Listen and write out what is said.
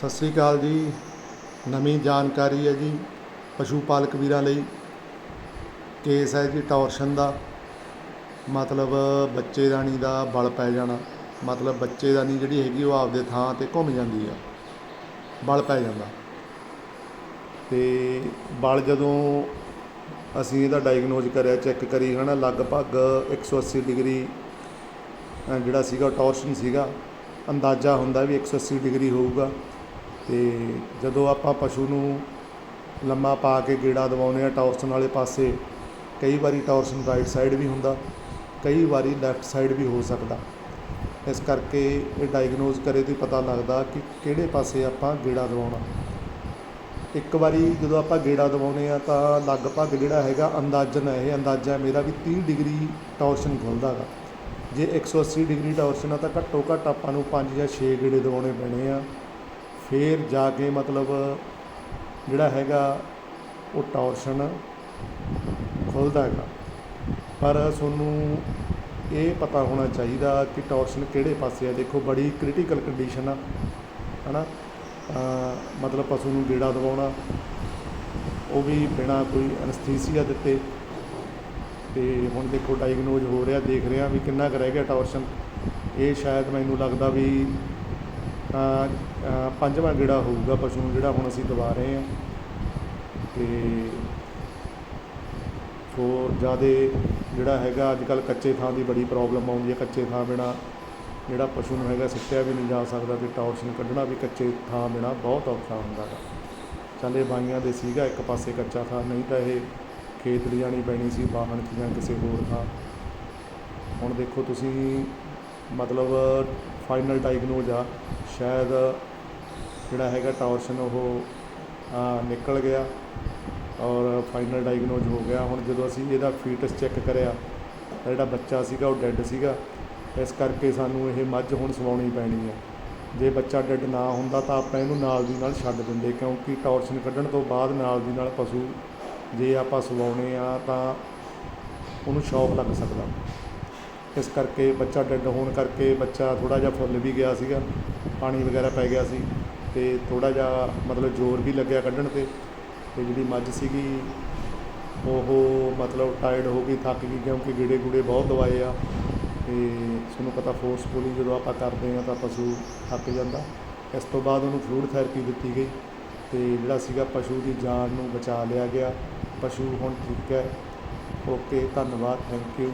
ਸਤਿ ਸ੍ਰੀ ਅਕਾਲ ਜੀ। ਨਵੀਂ ਜਾਣਕਾਰੀ ਹੈ ਜੀ ਪਸ਼ੂ ਪਾਲਕ ਵੀਰਾਂ ਲਈ। ਕੇਸ ਹੈ ਜੀ ਟੌਰਸ਼ਨ ਦਾ। ਮਤਲਬ ਬੱਚੇਦਾਨੀ ਦਾ ਬਲ ਪੈ ਜਾਣਾ। ਮਤਲਬ ਬੱਚੇਦਾਨੀ ਜਿਹੜੀ ਹੈਗੀ ਉਹ ਆਪਦੇ ਥਾਂ 'ਤੇ ਘੁੰਮ ਜਾਂਦੀ ਆ। ਬਲ ਪੈ ਜਾਂਦਾ। ਤੇ ਬਲ ਜਦੋਂ ਅਸੀਂ ਇਹਦਾ ਡਾਇਗਨੋਜ਼ ਕਰਿਆ ਚੈੱਕ ਕਰੀ ਹਨਾ, ਲਗਭਗ 180 ਡਿਗਰੀ ਜਿਹੜਾ ਸੀਗਾ, ਟੌਰਸ਼ਨ ਸੀਗਾ, ਅੰਦਾਜ਼ਾ ਹੁੰਦਾ ਵੀ 180 ਡਿਗਰੀ ਹੋਊਗਾ। ਤੇ ਜਦੋਂ ਆਪਾਂ ਪਸ਼ੂ ਨੂੰ ਲੰਮਾ ਪਾ ਕੇ ਗੇੜਾ ਦਵਾਉਂਦੇ ਆ ਟੌਰਸ਼ਨ ਵਾਲੇ ਪਾਸੇ, ਕਈ ਵਾਰੀ ਟੌਰਸ਼ਨ ਰਾਈਟ ਸਾਈਡ ਵੀ ਹੁੰਦਾ, ਕਈ ਵਾਰੀ ਲੈਫਟ ਸਾਈਡ ਵੀ ਹੋ ਸਕਦਾ। ਇਸ ਕਰਕੇ ਇਹ ਡਾਇਗਨੋਜ਼ ਕਰੇ ਤੇ ਪਤਾ ਲੱਗਦਾ ਕਿ ਕਿਹੜੇ ਪਾਸੇ ਆਪਾਂ ਗੇੜਾ ਦਵਾਉਣਾ। ਇੱਕ ਵਾਰੀ ਜਦੋਂ ਆਪਾਂ ਗੇੜਾ ਦਵਾਉਂਦੇ ਆ ਤਾਂ ਲਗਭਗ ਜਿਹੜਾ ਹੈਗਾ ਅੰਦਾਜ਼ਨ ਹੈ, ਇਹ ਅੰਦਾਜ਼ਾ ਮੇਰਾ ਵੀ 30 ਡਿਗਰੀ ਟੌਰਸ਼ਨ ਖੁੱਲਦਾ ਗਾ ਜੇ 180 ਡਿਗਰੀ ਟੌਰਸ਼ਨ ਆ ਤਾਂ ਘੱਟੋ ਘੱਟ ਆਪਾਂ ਨੂੰ 5 ਜਾਂ 6 ਗੇੜੇ ਦਵਾਉਣੇ ਪੈਣੇ ਆ। ਫਿਰ ਜਾ ਕੇ ਮਤਲਬ ਜਿਹੜਾ ਹੈਗਾ ਉਹ ਟੌਰਸ਼ਨ ਖੁੱਲਦਾ ਹੈਗਾ। ਪਰ ਤੁਹਾਨੂੰ ਇਹ ਪਤਾ ਹੋਣਾ ਚਾਹੀਦਾ ਕਿ ਟੌਰਸ਼ਨ ਕਿਹੜੇ ਪਾਸੇ ਆ। ਦੇਖੋ ਬੜੀ ਕ੍ਰਿਟੀਕਲ ਕੰਡੀਸ਼ਨ ਆ, ਹਨਾ? ਅਹ ਮਤਲਬ ਪਸ਼ੂ ਨੂੰ ਗੇੜਾ ਦਵਾਉਣਾ, ਉਹ ਵੀ ਬਿਨਾ ਕੋਈ ਅਨਸਥੀਸੀਆ ਦਿੱਤੇ। ਤੇ ਹੁਣ ਦੇਖੋ ਡਾਇਗਨੋਜ਼ ਹੋ ਰਿਹਾ, ਦੇਖ ਰਿਹਾ ਵੀ ਕਿੰਨਾ ਕੁ ਰਹਿ ਗਿਆ ਟੌਰਸ਼ਨ। ਇਹ ਸ਼ਾਇਦ ਮੈਨੂੰ ਲੱਗਦਾ ਵੀ ਪੰਜਵਾਂ ਗੇੜਾ ਹੋਊਗਾ ਪਸ਼ੂ ਨੂੰ, ਜਿਹੜਾ ਹੁਣ ਅਸੀਂ ਦਵਾ ਰਹੇ ਹਾਂ। ਤੇ ਹੋਰ ਜਿਆਦੇ ਜਿਹੜਾ ਹੈਗਾ ਅੱਜ ਕੱਲ ਕੱਚੇ ਥਾਂ ਦੀ ਬੜੀ ਪ੍ਰੋਬਲਮ ਆਉਂਦੀ ਹੈ। ਕੱਚੇ ਥਾਂ ਬਿਨਾ ਜਿਹੜਾ ਪਸ਼ੂ ਨੂੰ ਹੈਗਾ, ਸਿੱਟਿਆ ਵੀ ਨਹੀਂ ਜਾ ਸਕਦਾ ਤੇ ਟੌਰਸ਼ਨ ਕੱਢਣਾ ਵੀ ਕੱਚੇ ਥਾਂ ਬਿਨਾ ਬਹੁਤ ਔਖਾ ਹੁੰਦਾ ਹੈ ਚੱਲ ਬਾਈਆਂ ਦੇ ਸੀਗਾ, ਇੱਕ ਪਾਸੇ ਕੱਚਾ ਥਾਂ, ਨਹੀਂ ਤਾਂ ਇਹ ਖੇਤ ਲਿਜਾਣੀ ਪੈਣੀ ਸੀ, ਵਾਹਣ 'ਚ ਜਾਂ ਕਿਸੇ ਹੋਰ ਥਾਂ। ਹੁਣ ਦੇਖੋ ਤੁਸੀਂ, ਮਤਲਬ ਫਾਈਨਲ ਡਾਇਗਨੋਜ਼ ਆ ਸ਼ਾਇਦ ਜਿਹੜਾ ਹੈਗਾ ਟੌਰਸ਼ਨ ਉਹ ਨਿਕਲ ਗਿਆ ਔਰ ਫਾਈਨਲ ਡਾਇਗਨੋਜ਼ ਹੋ ਗਿਆ। ਹੁਣ ਜਦੋਂ ਅਸੀਂ ਇਹਦਾ ਫੀਟਸ ਚੈੱਕ ਕਰਿਆ ਤਾਂ ਜਿਹੜਾ ਬੱਚਾ ਸੀਗਾ ਉਹ ਡੈੱਡ ਸੀਗਾ। ਇਸ ਕਰਕੇ ਸਾਨੂੰ ਇਹ ਮੱਝ ਹੁਣ ਸਵਾਉਣੀ ਪੈਣੀ ਹੈ। ਜੇ ਬੱਚਾ ਡੈੱਡ ਨਾ ਹੁੰਦਾ ਤਾਂ ਆਪਾਂ ਇਹਨੂੰ ਨਾਲ ਦੀ ਨਾਲ ਛੱਡ ਦਿੰਦੇ ਕਿਉਂਕਿ ਟੌਰਸ਼ਨ ਕੱਢਣ ਤੋਂ ਬਾਅਦ ਨਾਲ ਦੀ ਨਾਲ ਪਸ਼ੂ ਜੇ ਆਪਾਂ ਸਵਾਉਣੇ ਆ ਤਾਂ ਉਹਨੂੰ ਸ਼ੌਕ ਲੱਗ ਸਕਦਾ। ਇਸ ਕਰਕੇ ਬੱਚਾ ਡੈੱਡ ਹੋਣ ਕਰਕੇ ਬੱਚਾ ਥੋੜਾ ਜਿਹਾ ਫੁੱਲ ਵੀ ਗਿਆ ਸੀਗਾ, ਪਾਣੀ ਵਗੈਰਾ ਪੈ ਗਿਆ ਸੀ ਤੇ ਥੋੜਾ ਜਿਹਾ ਮਤਲਬ ਜ਼ੋਰ ਵੀ ਲੱਗਿਆ ਕੱਢਣ ਤੇ ਤੇ ਜਿਹੜੀ ਮੱਝ ਸੀਗੀ ਉਹ ਮਤਲਬ ਟਾਇਰਡ ਹੋ ਗਈ, ਥੱਕ ਗਈ ਕਿਉਂਕਿ ਗੇੜੇ ਗੂੜੇ ਬਹੁਤ ਦਵਾਏ ਆ ਤੇ ਤੁਹਾਨੂੰ ਪਤਾ ਫੋਰਸਫੁਲੀ ਜਦੋਂ ਆਪਾਂ ਕਰਦੇ ਆ ਤਾਂ ਪਸ਼ੂ ਥੱਕ ਜਾਂਦਾ। ਇਸ ਤੋਂ ਬਾਅਦ ਉਹਨੂੰ ਫਲੂਡ ਥੈਰੇਪੀ ਦਿੱਤੀ ਗਈ ਤੇ ਜਿਹੜਾ ਸੀਗਾ ਪਸ਼ੂ ਦੀ ਜਾਨ ਨੂੰ ਬਚਾ ਲਿਆ ਗਿਆ। ਪਸ਼ੂ ਹੁਣ ਠੀਕ ਹੈ। ਓਕੇ ਧੰਨਵਾਦ ਥੈਂਕ ਯੂ